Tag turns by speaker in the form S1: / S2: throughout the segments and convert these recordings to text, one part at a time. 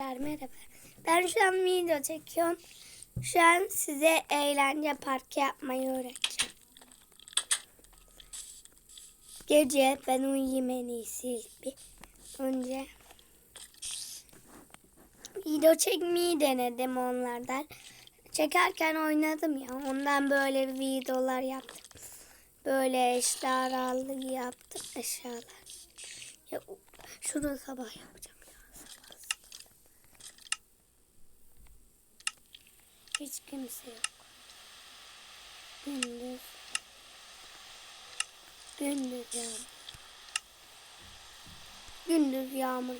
S1: Merhaba. Ben şu an video çekiyorum. Şu an size eğlence parkı yapmayı öğreteceğim. Gece ben uyuyayım en iyisi bir önce. Video çekmeyi denedim onlardan. Çekerken oynadım ya. Ondan böyle videolar yaptım. Böyle eşyalar aldı yaptım eşyalar. Ya, şunu sabah yapacağım ya. Sabah. Hiç kimse yok. Gündüz. Gündüz yağmur. Gündüz yağmur.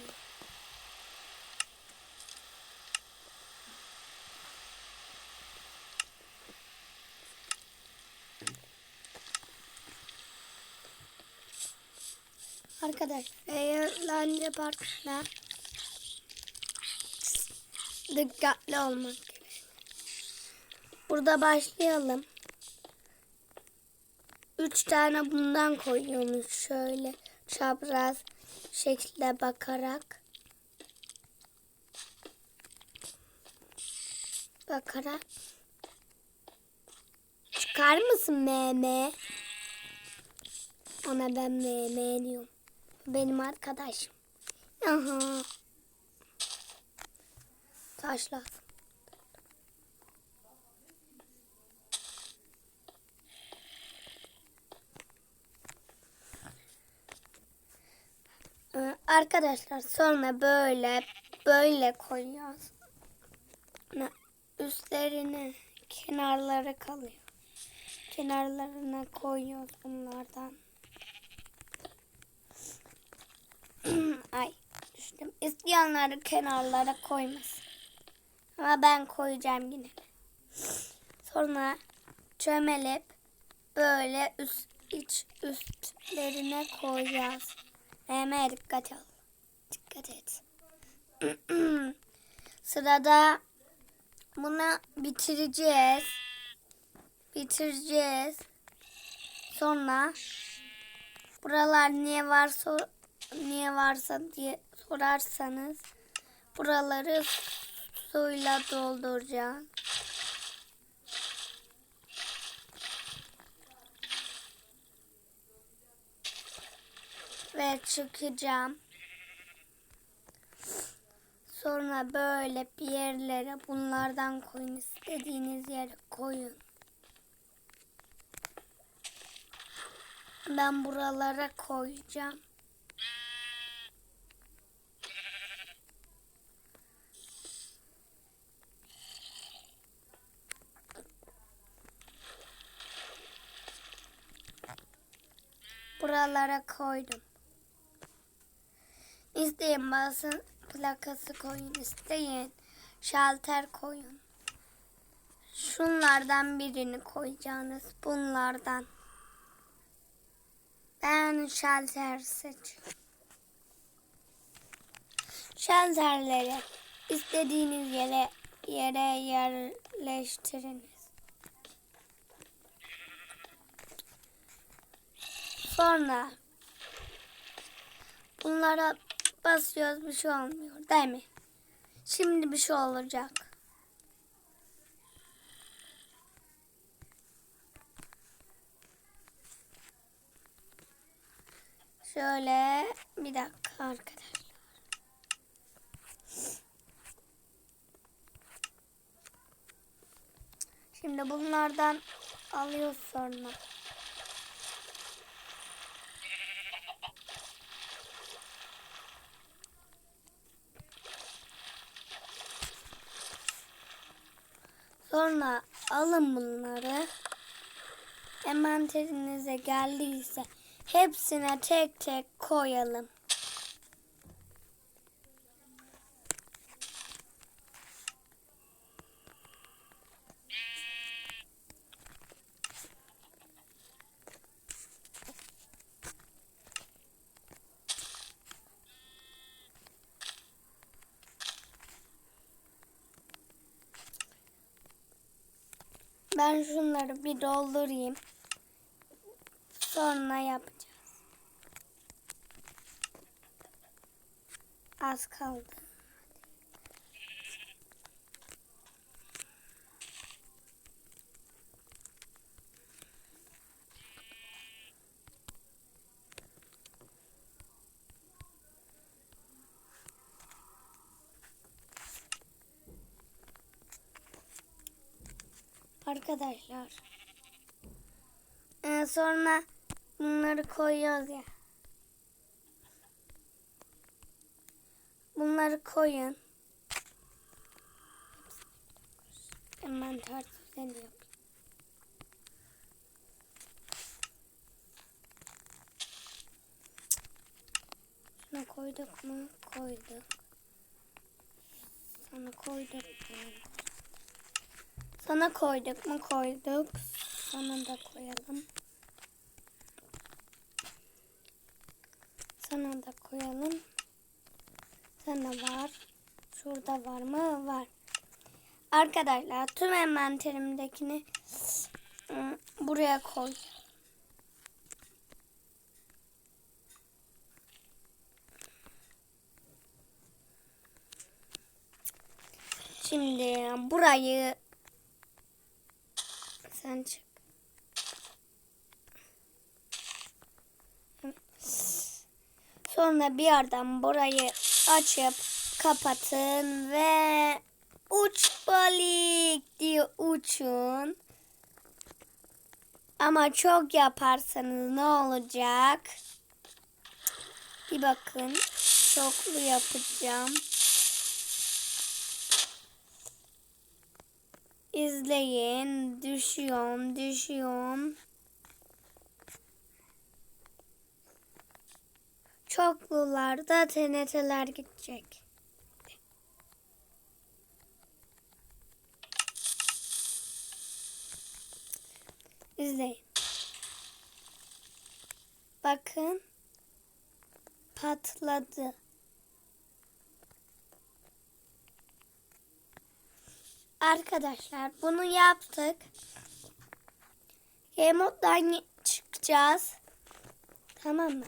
S1: Arkadaşlar eğlence parkına dikkatli olmak. Burada başlayalım. Üç tane bundan koyuyormuş şöyle çapraz şekilde bakarak. Bakarak. Çıkar mısın meme? Ona ben meme diyorum. Benim arkadaşım. Aha. Taş lazım. Ee, Arkadaşlar sonra böyle böyle koyuyoruz. Ne- Üstlerine kenarları kalıyor. Kenarlarına koyuyoruz bunlardan. Ay düştüm. İsteyenleri kenarlara koymasın. Ama ben koyacağım yine. Sonra çömelip böyle üst iç üstlerine koyacağız. Hemen dikkat ol. Dikkat et. Sırada bunu bitireceğiz. Bitireceğiz. Sonra buralar niye varsa niye varsa diye sorarsanız buraları suyla dolduracağım. Ve çıkacağım. Sonra böyle bir yerlere bunlardan koyun. istediğiniz yere koyun. Ben buralara koyacağım. Buralara koydum. İsteyin basın plakası koyun. isteyin şalter koyun. Şunlardan birini koyacağınız. Bunlardan. Ben şalter seçiyorum. Şalterleri istediğiniz yere yere yerleştiriniz. Sonra bunlara basıyoruz bir şey olmuyor değil mi? Şimdi bir şey olacak. Şöyle bir dakika arkadaşlar. Şimdi bunlardan alıyoruz sonra. Sonra alın bunları. Envanterinize geldiyse hepsine tek tek koyalım. Ben şunları bir doldurayım. Sonra yapacağız. Az kaldı. Arkadaşlar. Ee, sonra bunları koyuyoruz ya. Bunları koyun. Hemen tartışten yapayım. Şuna koyduk mu? Koyduk. Sana koyduk mu? Sana koyduk mu? Koyduk. Sana da koyalım. Sana da koyalım. Sana var. Şurada var mı? Var. Arkadaşlar tüm envanterimdekini ıı, buraya koy. Şimdi burayı sen çık. Sonra bir yerden burayı açıp kapatın ve uç balık diye uçun. Ama çok yaparsanız ne olacak? Bir bakın. Çoklu yapacağım. İzleyin. Düşüyorum, düşüyorum. Çoklularda TNT'ler gidecek. İzleyin. Bakın. Patladı. Arkadaşlar bunu yaptık. Gamod'dan çıkacağız. Tamam mı?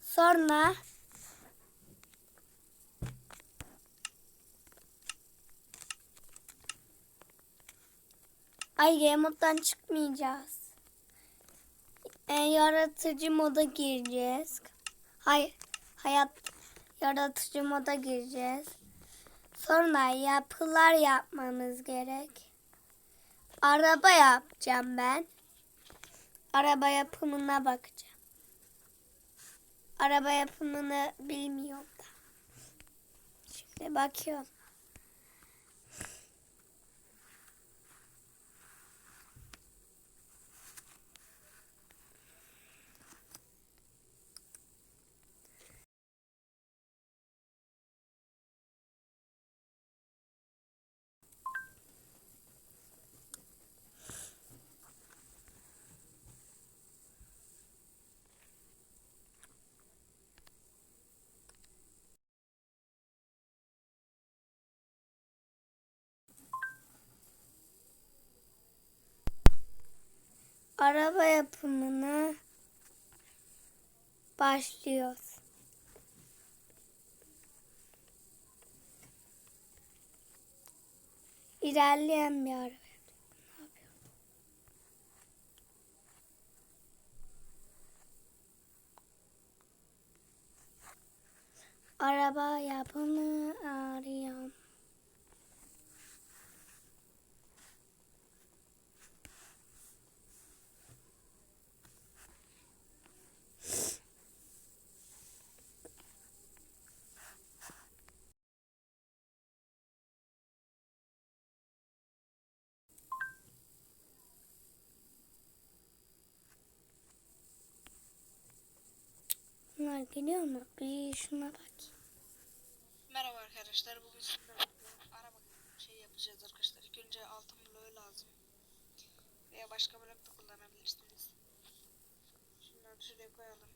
S1: Sonra Ay Gamod'dan çıkmayacağız. E, yaratıcı moda gireceğiz. Hayır. Hayat yaratıcı moda gireceğiz. Sonra yapılar yapmamız gerek. Araba yapacağım ben. Araba yapımına bakacağım. Araba yapımını bilmiyorum da. Şimdi bakıyorum. Araba yapımına başlıyoruz. İlerleyen bir araba. Araba yapımı arıyorum. Geliyor mu? Bir şuna bak.
S2: Merhaba arkadaşlar. Bugün sizinle araba şey yapacağız arkadaşlar. İlk önce altın bloğu lazım. Veya başka blok da kullanabilirsiniz. Şunları şuraya koyalım.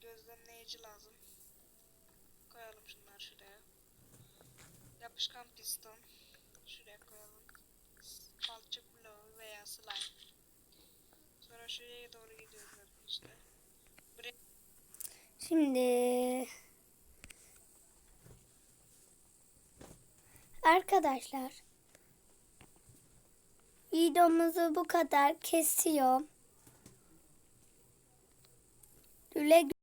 S2: Gözlemleyici lazım. Koyalım şunları şuraya. Yapışkan piston. Şuraya koyalım. Balçık bloğu veya slime. Sonra şuraya doğru gidiyoruz arkadaşlar.
S1: Şimdi arkadaşlar videomuzu bu kadar kesiyor. Güle